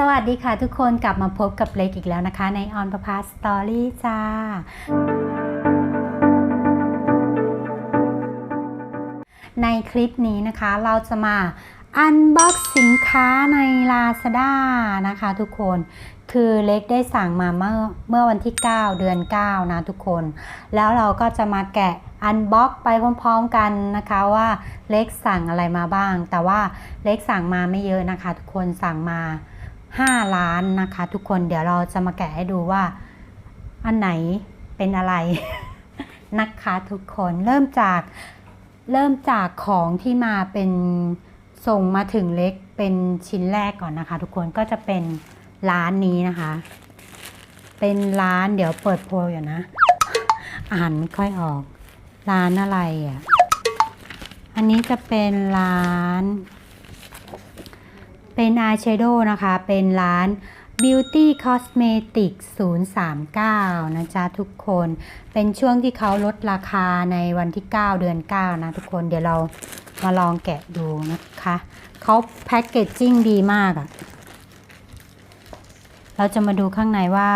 สวัสดีค่ะทุกคนกลับมาพบกับเล็กอีกแล้วนะคะ ในออนประพาสตอรี่จ้า ในคลิปนี้นะคะเราจะมาอันบ็อกสินค้าใน Lazada นะคะทุกคนคือเล็กได้สั่งมาเมื่อเมื่อวันที่ 9 เดือน 9 นะทุกคน แล้วเราก็จะมาแกะอันบ็อกไปพร้อมๆกันนะคะว่าเล็กสั่งอะไรมาบ้าง แต่ว่าเล็กสั่งมาไม่เยอะนะคะ ทุกคนสั่งมา 5 ล้านนะคะ ทุกคนเดี๋ยวเราจะมาแกะให้ดูว่า อันไหนเป็นอะไรนะคะทุกคนเริ่มจากเริ่มจากของที่มาเป็นส่งมาถึงเล็กเป็นชิ้นแรกก่อนนะคะ ทุกคนก็จะเป็นร้านนี้นะคะ เป็นร้านเดี๋ยวเปิดโพยอยู่นะ อ่านไม่ค่อยออก ร้านอะไรอะ อันนี้จะเป็นร้าน เป็นอายแชโดว์นะคะ เป็นร้าน Beauty Cosmetic 039 นะจ๊ะทุกคน เป็นช่วงที่เขาลดราคาในวันที่ 9 เดือน 9 นะทุกคน เดี๋ยวเรามาลองแกะดูนะคะ เขาแพ็กเกจจิ้งดีมากอะ่ะเราจะมาดูข้างในว่า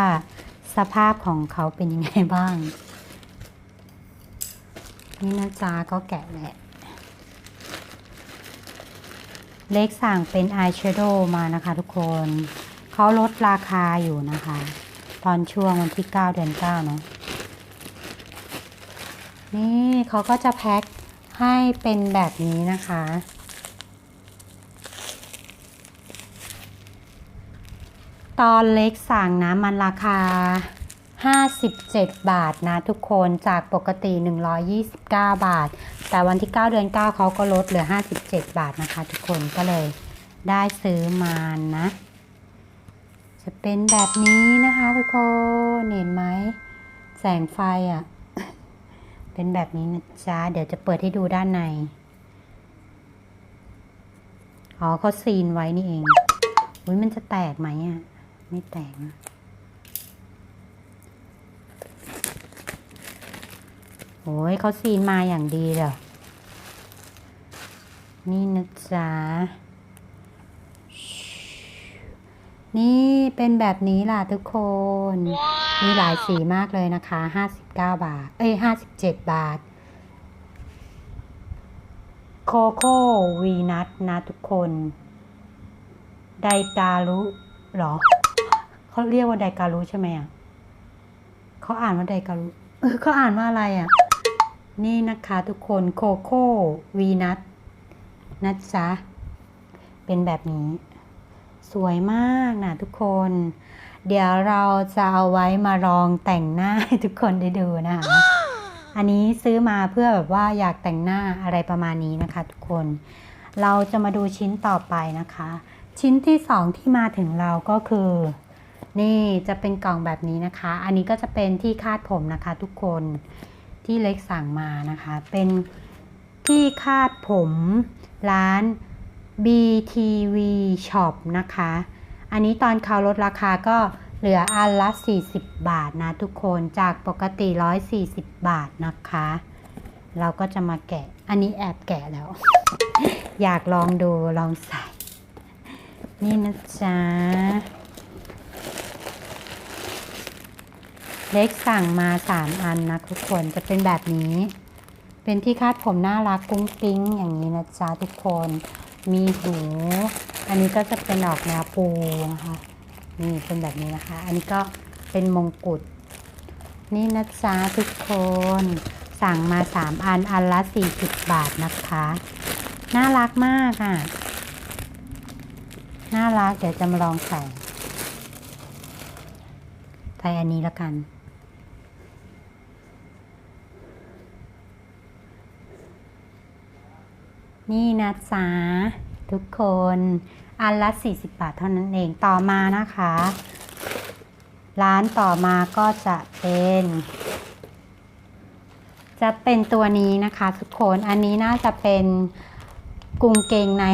สภาพของเขาเป็นยังไงบ้าง นี่นะจ๊ะก็แกะแหละ เล็กสั่งเป็นอายแชโดว์มานะคะทุกคน เขาลดราคาอยู่นะคะ ตอนช่วงวันที่ 9 เดือน 9 เนาะนี่เขาก็จะแพ็คให้เป็นแบบนี้นะคะ ตอนเล็กสั่งนะมันราคา 57 บาทนะทุกคนจากปกติ 129 บาท แต่วันที่ 9 เดือน 9เขาก็ลดเหลือ 57 บาทนะคะ ทุกคนก็เลยได้ซื้อมานะ จะเป็นแบบนี้นะคะ ทุกคนเห็นไหมแสงไฟอะ่ะ เป็นแบบนี้นะจ๊ะ เดี๋ยวจะเปิดให้ดูด้านใน อ๋อเขาซีนไว้นี่เอง อุ้ยมันจะแตกไหมอะ ไม่แตกนะ โอ้ยเขาซีนมาอย่างดีเลยนี่นะจ๊ะ นี่เป็นแบบนี้ล่ะทุกคน มีหลายสีมากเลยนะคะ 59 บาท เอ้ย 57 บาท โคโค่วีนัทนะทุกคน ไดการุหรอ เขาเรียกว่าไดการุใช่ไหมอะ เขาอ่านว่าไดการุเออเขาอ่านว่าอะไรอะ นี่นะคะทุกคนโคโค่วีนัทนะจ๊ะ เป็นแบบนี้ สวยมากนะทุกคน เดี๋ยวเราจะเอาไว้มาลองแต่งหน้าให้ทุกคนได้ดูนะคะ อันนี้ซื้อมาเพื่อแบบว่าอยากแต่งหน้าอะไรประมาณนี้นะคะ ทุกคน เราจะมาดูชิ้นต่อไปนะคะ ชิ้นที่สองที่มาถึงเราก็คือ นี่จะเป็นกล่องแบบนี้นะคะ อันนี้ก็จะเป็นที่คาดผมนะคะ ทุกคน ที่เล็กสั่งมานะคะ เป็นที่คาดผมร้าน BTV Shop นะคะ อันนี้ตอนเขาลดราคาก็เหลืออันละ 40 บาทนะทุกคนจากปกติ 140 บาทนะคะ เราก็จะมาแกะ อันนี้แอบแกะแล้ว อยากลองดูลองใส่ นี่นะจ๊ะ เล็กสั่งมา 3 อันนะทุกคนจะเป็นแบบนี้ เป็นที่คาดผมน่ารักกุ้งปิ้งอย่างนี้นะจ๊ะทุกคน มีหูอันนี้ก็จะเป็นดอกแนวปูนะคะนี่เป็นแบบนี้นะคะ อันนี้ก็เป็นมงกุฎนี่นะจ๊ะทุกคน สั่งมา 3 อันอันละ 40 บาทนะคะ น่ารักมากอะ น่ารักเดี๋ยวจะมาลองใส่ใส่อันนี้แล้วกัน นี่นะจ๊ะทุกคนอันละ 40 บาทเท่านั้นเองต่อมานะคะ ร้านต่อมาก็จะเป็น จะเป็นตัวนี้นะคะทุกคนอันนี้น่าจะเป็นกรุงเกงใน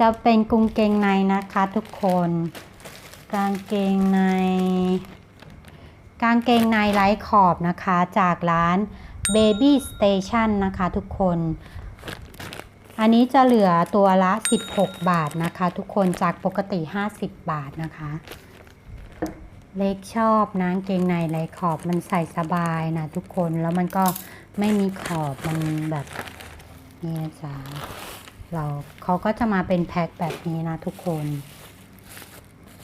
จะเป็นกรุงเกงในนะคะทุกคนกางเกงใน กางเกงในไร้ขอบนะคะจากร้าน Baby Station นะคะทุกคน อันนี้จะเหลือตัวละ 16 บาทนะคะ ทุกคนจากปกติ 50 บาทนะคะ เล็กชอบนะกางเกงในลายขอบมันใส่สบายนะทุกคนแล้วมันก็ไม่มีขอบมันแบบนี่นะจ๊ะเราเขาก็จะมาเป็นแพ็คแบบนี้นะทุกคน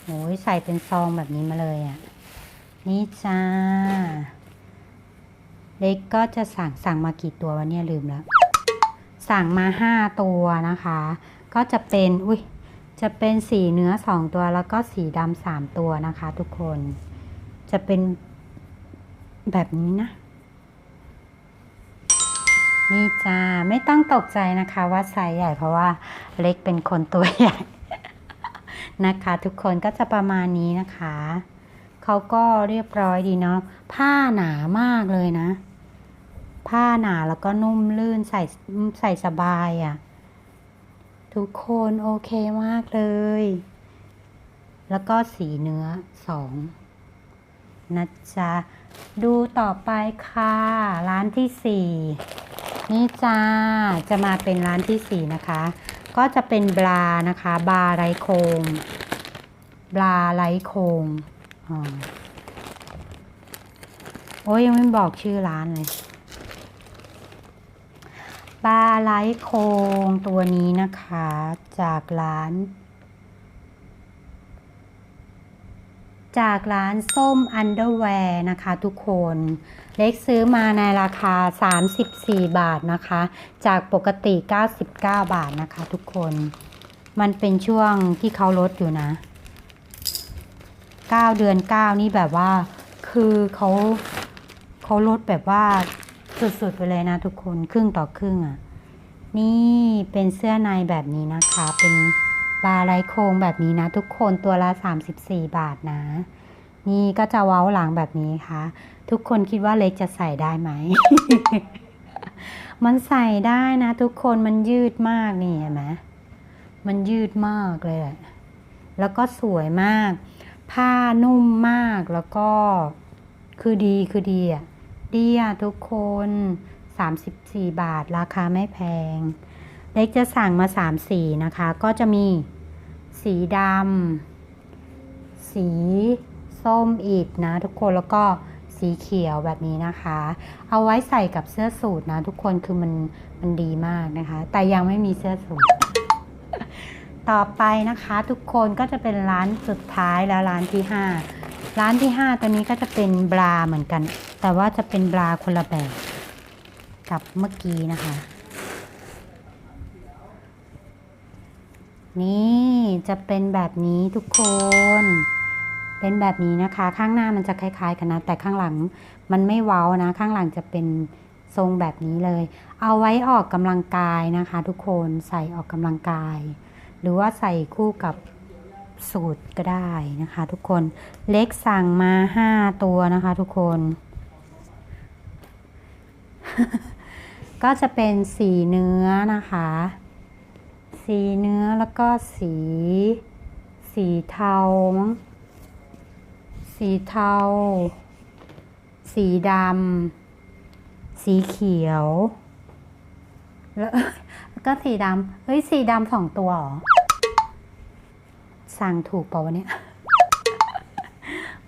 โอ้ยใส่เป็นซองแบบนี้มาเลยอะ่ะนี่จ้า เล็กก็จะสั่งสั่งมากี่ตัววะเนี่ยลืมแล้ว สั่งมาห้าตัวนะคะ ก็จะเป็นอุ้ยจะเป็นสีเนื้อสองตัวแล้วก็สีดำสามตัวนะคะ ทุกคนจะเป็นแบบนี้นะ นี่จ้าไม่ต้องตกใจนะคะว่าไซส์ใหญ่เพราะว่าเล็กเป็นคนตัวใหญ่นะคะ ทุกคนก็จะประมาณนี้นะคะ เขาก็เรียบร้อยดีเนาะผ้าหนามากเลยนะ ผ้าหนาแล้วก็นุ่มลื่นใส่ใส่สบายอะ่ะ ทุกคนโอเคมากเลย แล้วก็สีเนื้อสองนะจ๊ะ ดูต่อไปค่ะ ร้านที่สี่นี่จ้า จะมาเป็นร้านที่สี่นะคะ ก็จะเป็นบลานะคะ บาไรโคงบลาไรโคงอ๋อโอ้ยยังไม่บอกชื่อร้านเลย ปลาไหลโคงตัวนี้นะคะ จากร้าน จากร้านส้มอันเดอร์แวร์นะคะทุกคน เล็กซื้อมาในราคา 34 บาทนะคะ จากปกติ 99 บาทนะคะทุกคน มันเป็นช่วงที่เขาลดอยู่นะ 9 เดือน 9 นี่แบบว่า คือเขาเขาลดแบบว่า สุดๆไปเลยนะทุกคนครึ่งต่อครึ่งอะ่ะ นี่เป็นเสื้อในแบบนี้นะคะ เป็นบาไรโครงแบบนี้นะ ทุกคนตัวละ 34 บาทนะ นี่ก็จะเว้าหลังแบบนี้ค่ะ ทุกคนคิดว่าเล็กจะใส่ได้ไหม มันใส่ได้นะ ทุกคนมันยืดมากนี่เห็นไหมมันยืดมากเลย และแล้วก็สวยมาก ผ้านุ่มมากแล้วก็คือดีคือดีอะ ดีอะทุกคน 34 บาทราคาไม่แพง เล็กจะสั่งมา 3 สีนะคะ ก็จะมีสีดำสีส้มอีกนะทุกคนแล้วก็สีเขียวแบบนี้นะคะ เอาไว้ใส่กับเสื้อสูทนะ ทุกคนคือมันมันดีมากนะคะ แต่ยังไม่มีเสื้อสูทต่อไปนะคะ ทุกคนก็จะเป็นร้านสุดท้ายแล้วร้านที่ 5 ร้านที่ 5 ตัวนี้ก็จะเป็นบราเหมือนกัน แต่ว่าจะเป็นบราคนละแบบกับเมื่อกี้นะคะ นี่จะเป็นแบบนี้ทุกคน เป็นแบบนี้นะคะ ข้างหน้ามันจะคล้าย ๆ กันนะ แต่ข้างหลังมันไม่เว้านะ ข้างหลังจะเป็นทรงแบบนี้เลย เอาไว้ออกกำลังกายนะคะ ทุกคนใส่ออกกำลังกาย หรือว่าใส่คู่กับ สูตรก็ได้นะคะ ทุกคนเล็กสั่งมาห้าตัวนะคะ ทุกคน ก็จะเป็นสีเนื้อนะคะ สีเนื้อแล้วก็สี สีเทา สีเทา สีดำสีเขียว แล้วก็สีดำเฮ้ย สีดำสองตัวเหรอ สั่งถูกเปล่าวะเนี่ย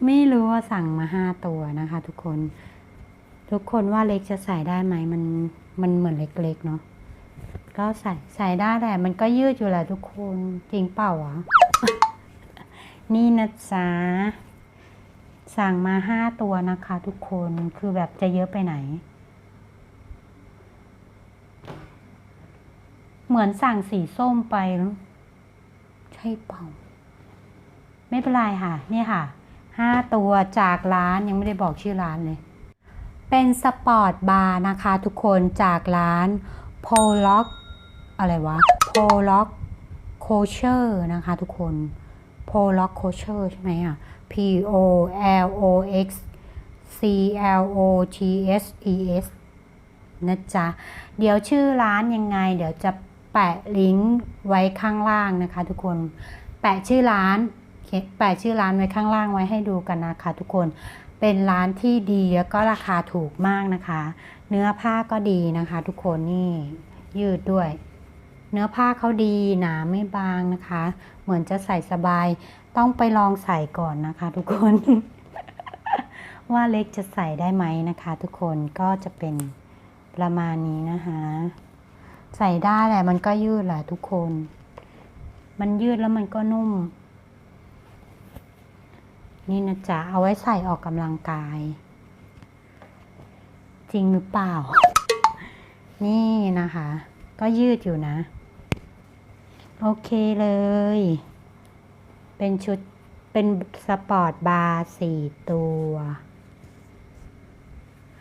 ไม่รู้ว่าสั่งมาห้าตัวนะคะ ทุกคน ทุกคนว่าเล็กจะใส่ได้ไหมมันมันเหมือนเล็กๆเนาะก็ใส่ใส่ได้แหละมันก็ยืดอยู่แหละทุกคนจริงเปล่าวะนี่นะจ๊ะสั่งมาห้าตัวนะคะ ทุกคนคือแบบจะเยอะไปไหน เหมือนสั่งสีส้มไป ใช่เปล่า ไม่เป็นไรค่ะ นี่ค่ะห้าตัวจากร้านยังไม่ได้บอกชื่อร้านเลย เป็นสปอร์ตบาร์นะคะทุกคนจากร้านโพล็อกอะไรวะโพล็อกโคเชอร์นะคะทุกคนโพล็อกโคเชอร์ใช่ไหมอะ P O L O X C L O T S E S นะจ๊ะ เดี๋ยวชื่อร้านยังไง เดี๋ยวจะแปะลิงก์ไว้ข้างล่างนะคะทุกคน แปะชื่อร้าน แปะชื่อร้านไว้ข้างล่างไว้ให้ดูกันนะคะทุกคนเป็นร้านที่ดีแล้วก็ราคาถูกมากนะคะ เนื้อผ้าก็ดีนะคะ ทุกคนนี่ยืดด้วย เนื้อผ้าเขาดีหนาไม่บางนะคะ เหมือนจะใส่สบาย ต้องไปลองใส่ก่อนนะคะ ทุกคน ว่าเล็กจะใส่ได้ไหมนะคะ ทุกคนก็จะเป็นประมาณนี้นะคะ ใส่ได้แหละมันก็ยืดแหละทุกคน มันยืดแล้วมันก็นุ่ม นี่นะจ๊ะ เอาไว้ใส่ออกกำลังกาย จริงหรือเปล่า นี่นะคะ ก็ยืดอยู่นะ โอเคเลย เป็นชุดเป็นสปอร์ตบาร์สี่ตัว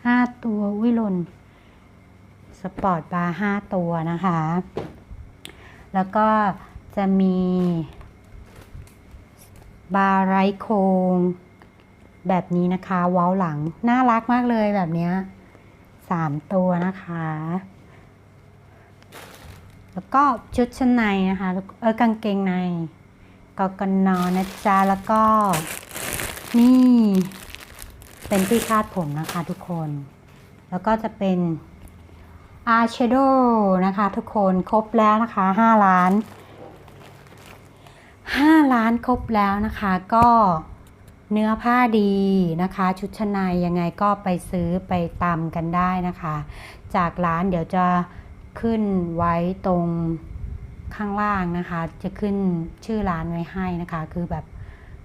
ห้าตัววิลนสปอร์ตบาร์ห้าตัวนะคะ แล้วก็จะมี บาร์ไรโคง แบบนี้นะคะ เว้าหลัง น่ารักมากเลยแบบนี้สามตัวนะคะ แล้วก็ชุดชั้นในนะคะ เออกางเกงในกกนอนะจ๊ะ แล้วก็ นี่ เป็นที่คาดผมนะคะทุกคน แล้วก็จะเป็นอายแชโดว์นะคะทุกคนครบแล้วนะคะ 5 ล้าน 5 ล้านครบแล้วนะคะก็เนื้อผ้าดีนะคะ ชุดชั้นในยังไงก็ไปซื้อไปตำกันได้นะคะ จากร้านเดี๋ยวจะขึ้นไว้ตรงข้างล่างนะคะ จะขึ้นชื่อร้านไว้ให้นะคะ คือแบบ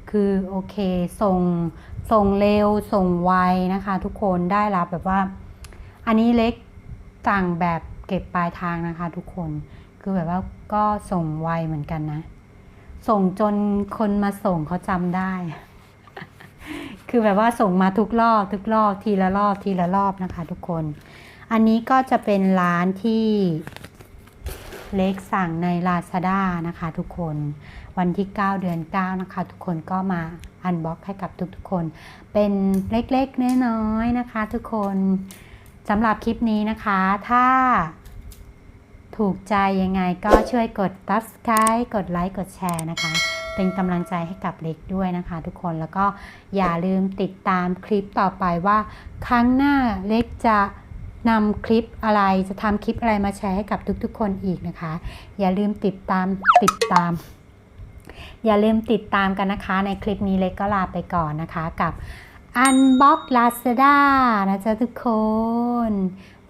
คือโอเคส่งส่งเร็วส่งไวนะคะ ทุกคนได้รับแบบว่า อันนี้เล็กสั่งแบบเก็บปลายทางนะคะ ทุกคนคือแบบว่าก็ส่งไวเหมือนกันนะ ส่งจนคนมาส่งเขาจำได้ คือแบบว่าส่งมาทุกรอบ ทุกรอบทีละรอบทีละรอบนะคะ ทุกคน อันนี้ก็จะเป็นร้านที่เล็กสั่งใน Lazada นะคะ ทุกคนวันที่ 9 เดือน 9 นะคะ ทุกคนก็มาอันบ็อกให้กับทุกๆคน เป็นเล็กๆน้อยๆนะคะ ทุกคนสำหรับคลิปนี้นะคะ ถ้า ถูกใจยังไงก็ช่วยกด subscribe กดไลค์กดแชร์นะคะ เป็นกำลังใจให้กับเล็กด้วยนะคะ ทุกคนแล้วก็อย่าลืมติดตามคลิปต่อไปว่า ครั้งหน้าเล็กจะนำคลิปอะไรจะทำคลิปอะไรมาแชร์ให้กับทุกๆ คนอีกนะคะ อย่าลืมติดตามติดตาม อย่าลืมติดตามกันนะคะ ในคลิปนี้เล็กก็ลาไปก่อนนะคะกับ Unbox Lazada นะจ๊ะทุกคน